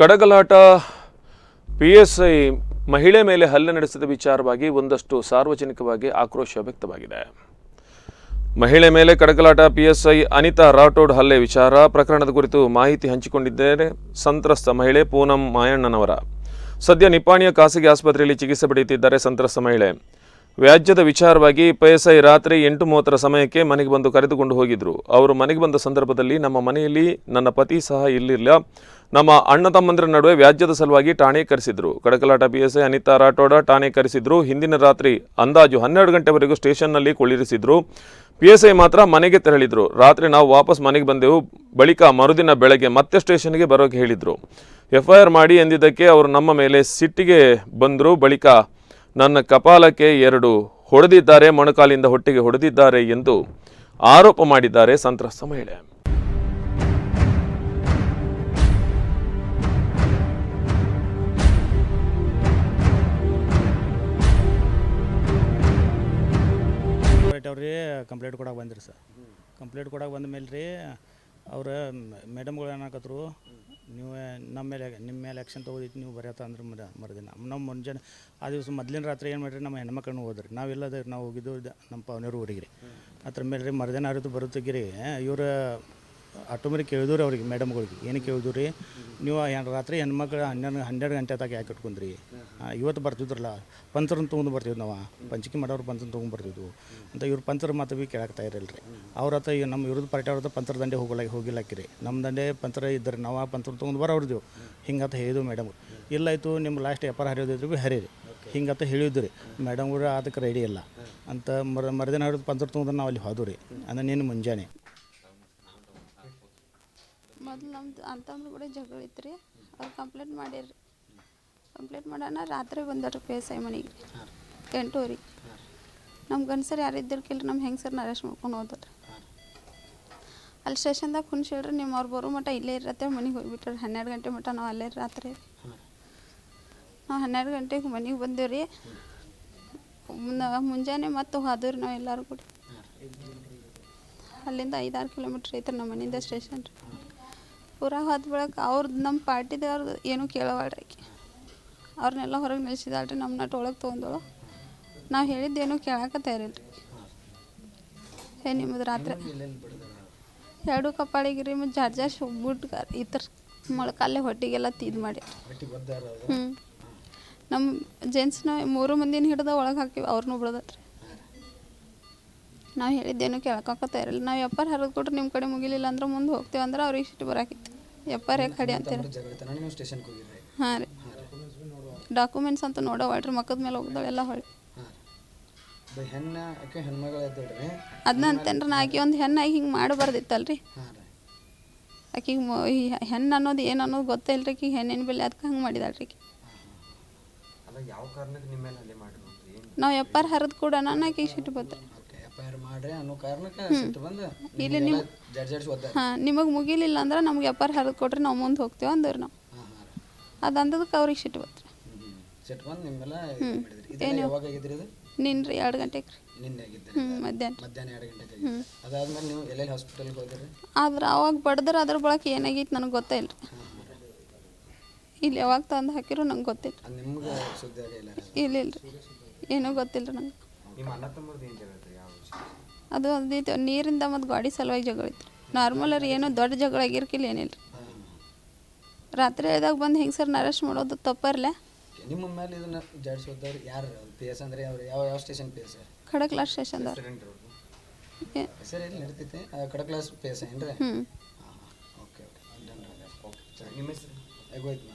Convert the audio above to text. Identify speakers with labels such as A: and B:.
A: ಕಡಗಲಾಟ P S I ಮಹಿಳೆ ಮೇಲೆ ಹಲ್ಲೆ ನಡೆಸಿದ ವಿಚಾರವಾಗಿ ಒಂದಷ್ಟು ಸಾರ್ವಜನಿಕವಾಗಿ ಆಕ್ರೋಶ ವ್ಯಕ್ತವಾಗಿದೆ. ಮಹಿಳೆ ಮೇಲೆ ಕಡಗಲಾಟ ಪಿಎಸ್ಐ ಅನಿತಾ ರಾಠೋಡ್ ಹಲ್ಲೆ ವಿಚಾರ ಪ್ರಕರಣದ ಕುರಿತು ಮಾಹಿತಿ ಹಂಚಿಕೊಂಡಿದ್ದೇನೆ ಸಂತ್ರಸ್ತ ಮಹಿಳೆ ಪೂನಂ ಮಾಯಣ್ಣನವರ. ಸದ್ಯ ನಿಪಾಣಿಯ ಖಾಸಗಿ ಆಸ್ಪತ್ರೆಯಲ್ಲಿ ಚಿಕಿತ್ಸೆ ಪಡೆಯುತ್ತಿದ್ದಾರೆ ಸಂತ್ರಸ್ತ ಮಹಿಳೆ. ವ್ಯಾಜ್ಯದ ವಿಚಾರವಾಗಿ ಪಿಎಸ್ಐ ರಾತ್ರಿ ಎಂಟು ಮೂವತ್ತರ ಸಮಯಕ್ಕೆ ಮನೆಗೆ ಬಂದು ಕರೆದುಕೊಂಡು ಹೋಗಿದ್ರು. ಅವರು ಮನೆಗೆ ಬಂದ ಸಂದರ್ಭದಲ್ಲಿ ನಮ್ಮ ಮನೆಯಲ್ಲಿ ನನ್ನ ಪತಿ ಸಹ ಇಲ್ಲಿಲ್ಲ ನಮ್ಮ ಅಣ್ಣ ತಮ್ಮಂದಿರ ನಡುವೆ ವ್ಯಾಜ್ಯದ ಸಲುವಾಗಿ ಠಾಣೆ ಕರೆಸಿದ್ರು. ಕಡಕಲಾಟ ಪಿಎಸ್ಐ ಅನಿತಾ ರಾಠೋಡ ಠಾಣೆ ಕರೆಸಿದ್ರು. ಹಿಂದಿನ ರಾತ್ರಿ ಅಂದಾಜು ಹನ್ನೆರಡು ಗಂಟೆವರೆಗೂ ಸ್ಟೇಷನ್ನಲ್ಲಿ ಕುಳ್ಳಿರಿಸಿದ್ರು. ಪಿಎಸ್ಐ ಮಾತ್ರ ಮನೆಗೆ ತೆರಳಿದ್ರು. ರಾತ್ರಿ ನಾವು ವಾಪಸ್ ಮನೆಗೆ ಬಂದೆವು. ಬಳಿಕ ಮರುದಿನ ಬೆಳಗ್ಗೆ ಮತ್ತೆ ಸ್ಟೇಷನ್ಗೆ ಬರೋಕೆ ಹೇಳಿದ್ರು. ಎಫ್ಐಆರ್ ಮಾಡಿ ಎಂದಿದ್ದಕ್ಕೆ ಅವರು ನಮ್ಮ ಮೇಲೆ ಸಿಟ್ಟಿಗೆ ಬಂದರು. ಬಳಿಕ ನನ್ನ ಕಪಾಲಕ್ಕೆ ಎರಡು ಹೊಡೆದಿದ್ದಾರೆ, ಮೊಣಕಾಲಿಂದ ಹೊಟ್ಟೆಗೆ ಹೊಡೆದಿದ್ದಾರೆ ಎಂದು ಆರೋಪ ಮಾಡಿದ್ದಾರೆ ಸಂತ್ರಸ್ತ ಮಹಿಳೆ.
B: ಕಂಪ್ಲೇಂಟ್ ಕೊಡಕ್ಕೆ ಬಂದಿರಿ ಸರ್. ಕಂಪ್ಲೇಂಟ್ ಕೊಡಕ್ಕೆ ಬಂದ ಮೇಲೆ ರೀ ಅವ್ರ ಮೇಡಮ್ಗಳು ಏನಾಕತ್ರು, ನೀವು ನಮ್ಮ ಮೇಲೆ, ನಿಮ್ಮ ಮೇಲೆ ಆ್ಯಕ್ಷನ್ ತೊಗೋದಿತ್ತು, ನೀವು ಬರೆಯತ್ತ ಅಂದ್ರೆ ಮರ, ಮರದಿನ. ನಮ್ಮ ಮುಂಜಾನೆ ಆ ದಿವಸ ಮೊದಲಿನ ರಾತ್ರಿ ಏನು ಮಾಡ್ರಿ, ನಮ್ಮ ಹೆಣ್ಮಕ್ಳನ್ನ ಹೋದ್ರಿ. ನಾವೆಲ್ಲ ನಾವು ಹೋಗಿದ್ದು ನಮ್ಮ ಪವನರು ಊರಿಗೆ ರೀ ಅದ್ರ ಮೇಲೆ ರೀ ಮರದಿನ ಅರಿತು ಬರುತ್ತಿಗೆ ಇವ್ರ ಆಟೋಮೇಟಿಕ್ ಕೇಳಿದ್ರು ಅವ್ರಿಗೆ, ಮೇಡಮ್ಗಳಿಗೆ. ಏನು ಕೇಳಿದ್ರು ರೀ ನೀವು ಏನು ರಾತ್ರಿ ಹೆಣ್ಮಕ್ಳು ಹನ್ನೆರಡು ಹನ್ನೆರಡು ಗಂಟೆ ತನಕ ಯಾಕೆ ಇಟ್ಕೊಂಡ್ರಿ? ಇವತ್ತು ಬರ್ತಿದ್ರಲ್ಲ ಪಂಚರನ್ನು ತೊಗೊಂಡು ಬರ್ತಿದ್ವಿ ನಾವು. ಪಂಚಕಿ ಮಾಡೋರು ಪಂಚರನ್ನ ತೊಗೊಂಡು ಬರ್ತಿದ್ವು ಅಂತ ಇವ್ರು ಪಂಚರ ಮಾತು ಭೀ ಕೇಳಾಕ್ತಾ ಇರಲ್ಲ ರೀ ಅವ್ರ ಹತ್ರ ನಮ್ಮ ವಿರುದ್ಧ ಪಾರ್ಟಿ ಅವ್ರ ಪಂಚರ ದಂಡೆ ಹೋಗಲ್ಲ ಹೋಗಿಲ್ಲಾಕಿರಿ. ನಮ್ಮ ದಂಡೆ ಪಂಚರ ಇದ್ದರೆ ನಾವು ಆ ಪಂಚರ ತೊಗೊಂಡು ಬರೋರ್ದಿವು ಹಿಂಗಂತ ಹೇಳಿದ್ವು ಮೇಡಮ್ ಇಲ್ಲಾಯ್ತು ನಿಮ್ಮ ಲಾಸ್ಟ್ ವ್ಯಾಪಾರ ಹರಿಯೋದಿದ್ರು ಭೀ ಹರೀರಿ ಹಿಂಗಂತ ಹೇಳಿದ್ದು ರೀ. ಮೇಡಮ್ಗಳು ಅದಕ್ಕೆ ರೆಡಿ ಇಲ್ಲ. ಅಂತ ಮರ, ಮರದಿನ ಹಿಡಿದು ಪಂಚರ ತೊಗೊಂಡ್ರೆ ನಾವು ಅಲ್ಲಿ ಹೋದ್ವು ರೀ. ಅಂದ್ರೆ ನೀನು ಮುಂಜಾನೆ.
C: ಮೊದ್ಲು ನಮ್ಮದು ಅಂತಂದ್ರೆ ಕೂಡ ಜಗಳ ಇತ್ತು ರೀ ಅವ್ರು ಕಂಪ್ಲೇಂಟ್ ಮಾಡ್ಯಾರ್ರಿ ಕಂಪ್ಲೇಂಟ್ ಮಾಡೋಣ ರಾತ್ರಿ ಬಂದರು ಪಿ ಎಸ್ ಐ ಮನೆಗೆ. ಎಂಟೂವರೆಗೆ ನಮ್ಮ ಗಂಡಸರು ಯಾರು ಇದ್ದಿರ್ಕಿಲ್ಲ ನಮ್ಮ ಹೆಂಗಸರ್ನ ಅರೆಸ್ಟ್ ಮಾಡ್ಕೊಂಡು ಹೋದ್ರಿ. ಅಲ್ಲಿ ಸ್ಟೇಷನ್ದಾಗ ಕುಣ್ಸಿ ಹೇಳ್ರಿ ನಿಮ್ಮ ಅವ್ರು ಬರೋ ಮಟ್ಟ ಇಲ್ಲೇ ಇರತ್ತೆ, ಮನೆಗೆ ಹೋಗ್ಬಿಟ್ರಿ ಹನ್ನೆರಡು ಗಂಟೆ ಮಟ್ಟ ನಾವು ಅಲ್ಲೇ ರಾತ್ರಿ. ನಾವು ಹನ್ನೆರಡು ಗಂಟೆಗೆ ಮನೆಗೆ ಬಂದೇವು ರೀ ಮುಂಜಾನೆ ಮತ್ತು ಹೋದ್ರಿ ನಾವು ಎಲ್ಲರೂ ಕೂಡ. ಅಲ್ಲಿಂದ ಐದಾರು ಕಿಲೋಮೀಟ್ರ್ ಐತ್ರಿ ನಮ್ಮ ಮನೆಯಿಂದ ಸ್ಟೇಷನ್ ರೀ ಪೂರಾ ಹೋದ ಬೆಳಕ ಅವ್ರದ್ದು ನಮ್ಮ ಪಾರ್ಟಿದವ್ರದ್ದು ಏನೂ ಕೇಳವಾಳ್ರಿ ಅವ್ರನ್ನೆಲ್ಲ ಹೊರಗೆ ನಿಲ್ಸಿದಾಳ್ರಿ ನಮ್ಮ ನಟ್ ಒಳಗೆ ನಾವು ಹೇಳಿದ್ದೇನು ಕೇಳಕ್ಕೆ ತಯಾರಿಲ್ಲ ರೀ ಏ ನಿಮ್ಮದು ರಾತ್ರಿ. ಎರಡು ಕಪ್ಪಾಳಿಗೆ ರೀ ಮತ್ತು ಜಾರ್ ಜಾರ್ ಬಿಟ್ಟು ಈ ಥರ ಮೊಳಕಾಲೆ ಹೊಟ್ಟಿಗೆಲ್ಲ ತೀದ್ ಮಾಡಿ. ಹ್ಞೂ ನಮ್ಮ ಜೆಂಟ್ಸ್ನ ಮೂರು ಮಂದಿನ ಹಿಡ್ದ ಒಳಗೆ ಹಾಕಿವಿ ಅವ್ರನ್ನೂ ಬಿಡದಟ್ರಿ ನಾವು ಹೇಳಿದ್ದೇನು ಕೇಳಕ್ಕೆ ಇರಲಿಲ್ಲ ನಾವು ಎಪ್ಪಾರ ಹರಿದು ಕೊಟ್ರೆ ನಿಮ್ಮ ಕಡೆ ಮುಗಿಲಿಲ್ಲ ಅಂದ್ರೆ ಮುಂದೆ ಹೋಗ್ತೇವೆ ಅಂದ್ರೆ ಅವ್ರಿಗೆ ಸಿಟ್ಟು ಬರಾಕಿತ್ತು ಎಪ್ಪಾರ ಖಡಿ ಕಡಿ ಅಂತೀರ
D: ನೀವು ಸ್ಟೇಷನ್ಗೆ
C: ಹಾಂ ರೀ. ಡಾಕ್ಯುಮೆಂಟ್ಸ್ ಅಂತ ನೋಡೋವಳ್ರಿ ಮಕ್ಕದ ಮೇಲೆ ಹೋಗ್ದಳೆಲ್ಲ ಹೊಳ್ಳಿ. ಅದನ್ನ ಅಂತೇನ್ರಿ ನಾ ಆಕಿ ಒಂದು ಹೆಣ್ಣಾಗಿ ಹಿಂಗೆ ಮಾಡಬಾರ್ದಿತ್ತಲ್ರಿ. ಆಕಿಗೆ ಈ ಹೆಣ್ಣು ಅನ್ನೋದು ಏನು ಅನ್ನೋದು ಗೊತ್ತೇ ಇಲ್ರಿ ಆಕಿಗೆ ಹೆಣ್ಣಿನ ಬೆಲೆ ಅದಕ್ಕೆ ಹಂಗೆ ಮಾಡಿದಾಳ್ರಿ ಆಕಿ. ನಾವು ಎಪ್ಪಾರ ಹರಿದ ಕೂಡ ನಾನು ಆಕಿಗೆ ಸಿಟ್ಟು
D: ಆರ್ ಮಾಡ್ರಿ ಅನ್ನೋ ಕಾರಣಕ್ಕೆ ಸಿಟ್ಟು ಬಂದು.
C: ಇಲ್ಲಿ ನೀವು
D: ಜಡ್ಜ್
C: ಹಾಂ ನಿಮಗೆ ಮುಗಿಲಿಲ್ಲ ಅಂದ್ರೆ ನಮ್ಗೆ ಎಪ್ಪಾರ ಹರಿದು ಕೊಟ್ರೆ ನಾವು ಮುಂದೆ ಹೋಗ್ತೇವೆ ಅಂದ್ರೆ ನಾವು.
D: ಹಾಂ ಹಾಂ ರೀ
C: ಅದು ಅಂದದಕ್ಕೆ ಅವ್ರಿಗೆ ಸಿಟ್ಟು ಬತ್ರಿ.
D: ಹ್ಞೂ ಸಿಟ್ಟು ಬಂದು ನಿಮ್ಮೆಲ್ಲ ಇದು ಮಾಡಿದ್ರಿ. ಇದೆಲ್ಲ ಯಾವಾಗ ಆಗಿದ್ರಿ ಇದು?
C: ನಿನ್ರಿ ಎರಡು ಗಂಟೆಗೆ ರೀ
D: ನಿನ್ನೆ ಆಗಿದ್ರಿ.
C: ಹ್ಞೂ ಮಧ್ಯಾಹ್ನ.
D: ಮಧ್ಯಾಹ್ನ ಎರಡು ಗಂಟೆಗೆ ಆಗಿದ್ದು ಅದಾದ್ಮೇಲೆ ನೀವು ಎಲ್ಲೆಲ್ಲಿ ಹಾಸ್ಪಿಟಲ್ಗೆ ಹೋಗಿರಿ
C: ಆದ್ರೆ ಅವಾಗ ಬಡ್ದ್ರೆ ಅದ್ರ ಬಳಕೆ ಏನಾಗೈತೆ ನನಗೆ ಗೊತ್ತಿಲ್ಲ ರೀ ಇಲ್ಲಿ ಯಾವಾಗ ತಂದು ಹಾಕಿರೋ ನಂಗೆ ಗೊತ್ತಿಲ್ಲ.
D: ಅದು ನಿಮ್ಗೆ ಸುದ್ದಿ ಆಗಿಲ್ಲ
C: ಇಲ್ಲ. ಇಲ್ಲ ರೀ. ಏನೂ ಗೊತ್ತಿಲ್ಲ ರೀ ನಂಗೆ.
E: ನಿಮ್ಮ ಅಣ್ಣ ತಮ್ಮರದ್ದು ಏನು ಜಗಳ ಯಾವ ವಿಷಯ?
C: ಅದು ಒಂದಿತ್ತು ನೀರಿಂದ ಮತ್ತು ಗಾಡಿ ಸಲುವಾಗಿ ಜಗಳ ಇತ್ತು. ನಾರ್ಮಲ್ ರೀ ಏನೋ ದೊಡ್ಡ ಜಗಳ ಆಗಿರ್ಕಿಲ್ಲ ಏನಿಲ್ಲ. ರೀ ರಾತ್ರಿ ಹೇಳ್ದಾಗ ಬಂದು ಹೆಂಗೆ ಸರ್ ಅರೆಸ್ಟ್ ಮಾಡೋದು ತಪ್ಪರ್ಲೆ?
D: ನಿಮ್ಮ ಮೇಲೆ ಇದನ್ನ ಜಡ್ಜ್ ಓದ್ದವ್ರು ಯಾರು? ಪಿ ಎಸ್ ಅಂದ್ರೆ ಅವ್ರು ಯಾವ ಯಾವ ಸ್ಟೇಷನ್ ಪಿ ಎಸ್
C: ಖಡಕ್ಲಾ ಸ್ಟೇಷನ್ದವ್ರು
D: ಸರ್ ಇಲ್ಲಿ ನಡೀತೈತೆ? ಕಡ ಕ್ಲಾಸ್ ಪಿ ಎಸ್ ಏನ್ರಿ?
C: ಹ್ಞೂ
D: ಓಕೆ ಓಕೆ
E: ನಿಮ್ಮ ಹೆಸರು?
D: ಆಗೋಯ್ತು